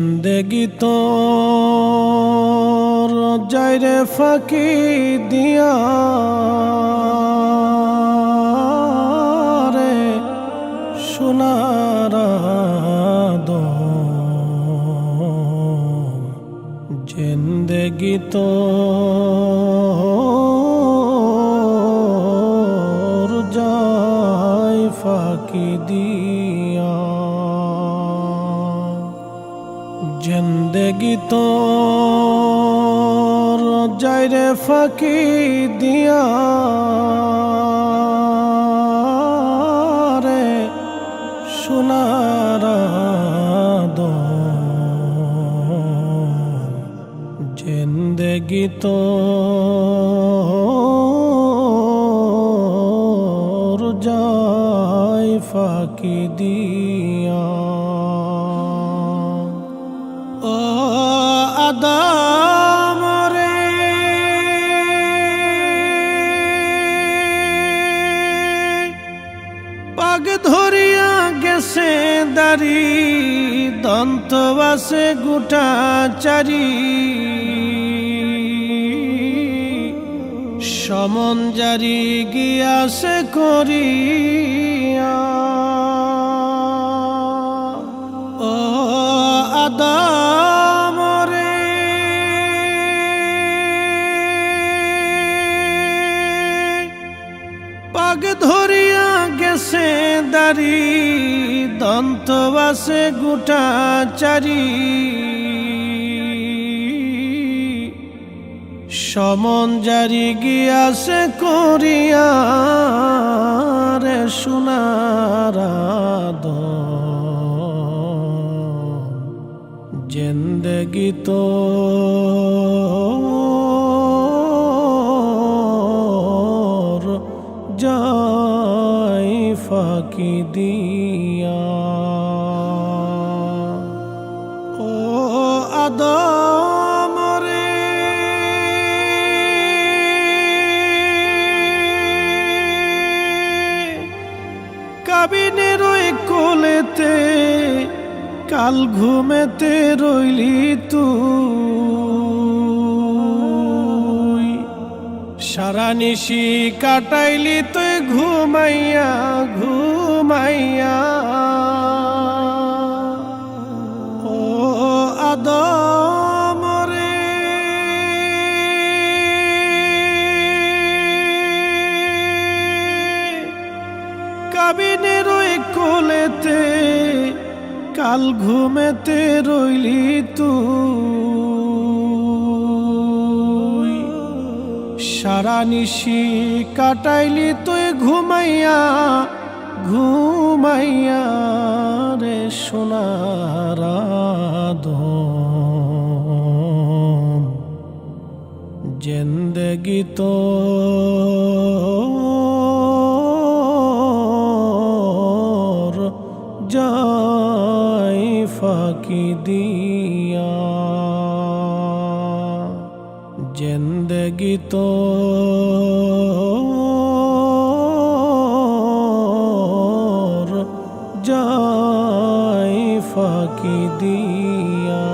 জিন্দেগি তো যাইরে ফাঁকি দিয়া রে সোনার জিন্দেগি তো যায় ফাঁকি দিয়া জিন্দেগি তো যাইরে ফাঁকি দিয়া রে সোনার জিন্দেগি তো যায় ফাঁকি দিয়া আদাম রে। পাগ ধরিয়া গেছে দাড়ি, দন্ত বাসে গোটা চারি। সমন জারি গিয়াছে করিয়া। ও আদাম পাগ ধরিয়া গেছে দাড়ি, দন্ত বাসে গোটা চারি। সমন জারি গিয়াছে করিয়া রে সোনার জিন্দগি তো ফাঁকি দিয়া। ও আদম রে। কাবিনের কোলেতে কাল ঘুমেতে রইলি তুই। সারা নিশি কাটাইলি তুই ঘুমাইয়া ঘুমাইয়া। ও আদম রে। কাবিনের ওই কোলেতে, কাল ঘুমেতে রইলি তুই। সারা নিশি কাটাইলি তুই ঘুমাইয়া ঘুমাইয়া রে সোনার জিন্দগি তো যাই ফাঁকি দিয়া। জিন্দগি তো যাই ফাঁকি দিয়া